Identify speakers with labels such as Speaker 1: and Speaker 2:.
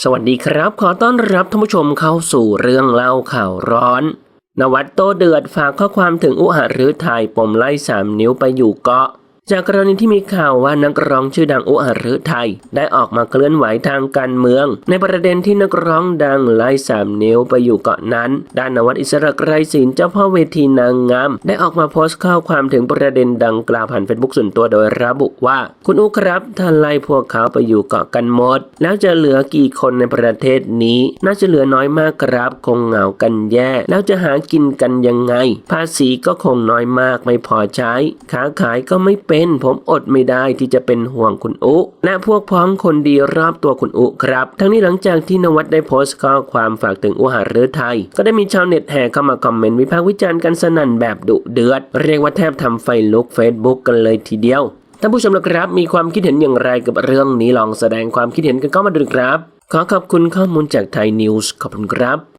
Speaker 1: สวัสดีครับ ขอต้อนรับท่านผู้ชมเข้าสู่เรื่องเล่าข่าวร้อน นวัดโตเดือดฝากข้อความถึงอุหารือไทยปมไล่สามนิ้วไปอยู่เกาะ จากกรณีที่มีข่าวว่านักร้องชื่อดังอุหารืไทย ได้ออกมาเคลื่อนไหวทางการเมือง ในประเด็นที่นักร้องดังไล่สามนิ้วไปอยู่เกาะนั้น ด้านนวัดอิสระไกรศิลป์เจ้าพ่อเวทีนางงาม ได้ออกมาโพสต์ข้อความถึงประเด็นดังกล่าวผ่านเฟซบุ๊กส่วนตัวโดยระบุว่า คุณอุครับถ้าไล่พวกเขาไปอยู่เกาะกันหมด แล้วจะเหลือกี่คนในประเทศนี้ น่าจะเหลือน้อยมากครับ คงเหงากันแย่ แล้วจะหากินกันยังไง ภาษีก็คงน้อยมากไม่พอใช้ ค้าขายก็ไม่เป็นผมอดไม่ได้ที่จะเป็นห่วงคุณอุและพวกพ้องคนดีรอบตัวคุณอุครับ ทั้งนี้หลังจากที่นวัดได้โพสต์ข้อความฝากถึงอุหารือไทย ก็ได้มีชาวเน็ตแห่เข้ามาคอมเมนต์วิพากษ์วิจารณ์กันสนั่นแบบดุเดือด เรียกว่าแทบทำไฟลุกเฟซบุ๊กกันเลยทีเดียวท่านผู้ชมนะครับ มีความคิดเห็นอย่างไรกับเรื่องนี้ลองแสดงความคิดเห็นกันเข้ามาดูครับ ขอขอบคุณข้อมูลจากไทยนิวส์ขอบคุณครับ